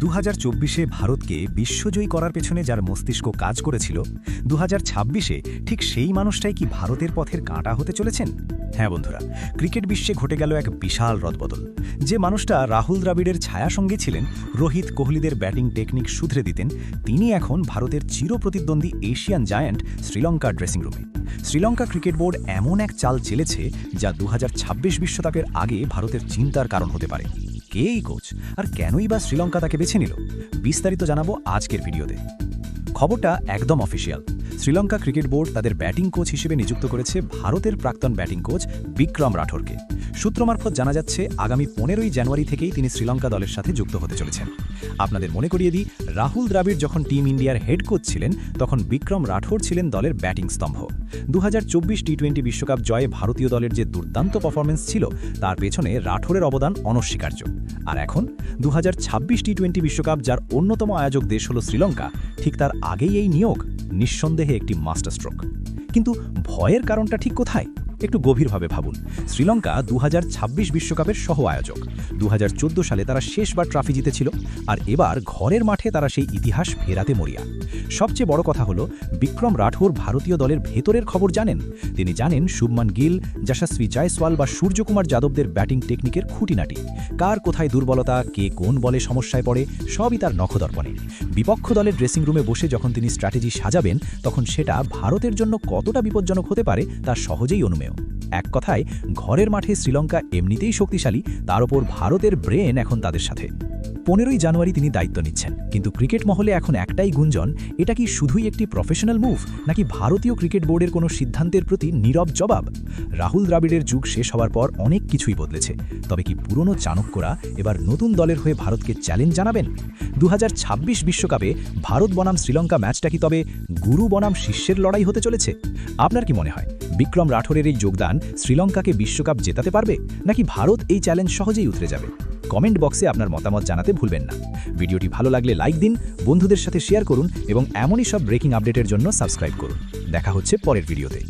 দু হাজার চব্বিশে ভারতকে বিশ্বজয়ী করার পেছনে যার মস্তিষ্ক কাজ করেছিল দু হাজার ছাব্বিশে ঠিক সেই মানুষটাই কি ভারতের পথের কাঁটা হতে চলেছেন? হ্যাঁ বন্ধুরা, ক্রিকেট বিশ্বে ঘটে গেল এক বিশাল রদবদল। যে মানুষটা রাহুল দ্রাবিড়ের ছায়া সঙ্গে ছিলেন, রোহিত কোহলিদের ব্যাটিং টেকনিক শুধরে দিতেন, তিনি এখন ভারতের চিরপ্রতিদ্বন্দ্বী এশিয়ান জায়ান্ট শ্রীলঙ্কার ড্রেসিং রুমে। শ্রীলঙ্কা ক্রিকেট বোর্ড এমন এক চাল চেলেছে, যা দু বিশ্বকাপের আগে ভারতের চিন্তার কারণ হতে পারে। কে এই কোচ আর কেনই বা শ্রীলঙ্কা তাকে বেছে নিল? বিস্তারিত জানাব আজকের ভিডিওতে। খবরটা একদম অফিসিয়াল শ্রীলঙ্কা ক্রিকেট বোর্ড তাদের ব্যাটিং কোচ হিসেবে নিযুক্ত করেছে ভারতের প্রাক্তন ব্যাটিং কোচ বিক্রম রাঠোরকে। সূত্র মারফত জানা যাচ্ছে, আগামী পনেরোই জানুয়ারি থেকেই তিনি শ্রীলঙ্কা দলের সাথে যুক্ত হতে চলেছেন। আপনাদের মনে করিয়ে দিই, রাহুল দ্রাবিড় যখন টিম ইন্ডিয়ার হেড কোচ ছিলেন, তখন বিক্রম রাঠোর ছিলেন দলের ব্যাটিং স্তম্ভ। দু টি টোয়েন্টি বিশ্বকাপ জয়ে ভারতীয় দলের যে দুর্দান্ত পারফরমেন্স ছিল, তার পেছনে রাঠোরের অবদান অনস্বীকার্য। আর এখন দু হাজার টি টোয়েন্টি বিশ্বকাপ, যার অন্যতম আয়োজক দেশ হল শ্রীলঙ্কা, ঠিক তার আগেই এই নিয়োগ নিঃসন্দেহে একটি মাস্টার স্ট্রোক কিন্তু ভয়ের কারণটা ঠিক কোথায়? একটু গভীরভাবে ভাবুন। শ্রীলঙ্কা দু বিশ্বকাপের সহ আয়োজক। দু হাজার চোদ্দ সালে তারা শেষবার ট্রফি জিতেছিল আর এবার ঘরের মাঠে তারা সেই ইতিহাস ফেরাতে মরিয়া। সবচেয়ে বড় কথা হলো, বিক্রম রাঠোর ভারতীয় দলের ভেতরের খবর জানেন? তিনি জানেন শুভমান গিল, যশস্বী জয়সওয়াল বা সূর্যকুমার যাদবদের ব্যাটিং টেকনিকের খুঁটিনাটি। কার কোথায় দুর্বলতা, কে কোন বলে সমস্যায় পড়ে, সবই তার নখদর্পণে। বিপক্ষ দলের ড্রেসিং রুমে বসে যখন তিনি স্ট্র্যাটেজি সাজাবেন, তখন সেটা ভারতের জন্য কতটা বিপজ্জনক হতে পারে তা সহজেই অনুমেয়। এক কথায়, ঘরের মাঠে শ্রীলঙ্কা এমনিতেই শক্তিশালী, তার ওপর ভারতের ব্রেন এখন তাদের সাথে। পনেরোই জানুয়ারি তিনি দায়িত্ব নিচ্ছেন, কিন্তু ক্রিকেট মহলে এখন একটাই গুঞ্জন, এটা কি শুধুই একটি প্রফেশনাল মুভ নাকি ভারতীয় ক্রিকেট বোর্ডের কোনো সিদ্ধান্তের প্রতি নীরব জবাব? রাহুল দ্রাবিড়ের যুগ শেষ হওয়ার পর অনেক কিছুই বদলেছে, তবে কি পুরনো চাণক্যরা এবার নতুন দলের হয়ে ভারতকে চ্যালেঞ্জ জানাবেন? দু বিশ্বকাপে ভারত বনাম শ্রীলঙ্কা ম্যাচটা কি তবে গুরু বনাম শিষ্যের লড়াই হতে চলেছে? আপনার কি মনে হয়? বিক্রম রাঠোরের এই যোগদান শ্রীলঙ্কাকে বিশ্বকাপ জেতাতে পারবে? নাকি ভারত এই চ্যালেঞ্জ সহজেই উতরে যাবে? কমেন্ট বক্সে আপনার মতামত জানাতে ভুলবেন না। ভিডিওটি ভালো লাগলে লাইক দিন, বন্ধুদের সাথে শেয়ার করুন এবং এমনই সব ব্রেকিং আপডেটের জন্য সাবস্ক্রাইব করুন। দেখা হচ্ছে পরের ভিডিওতে।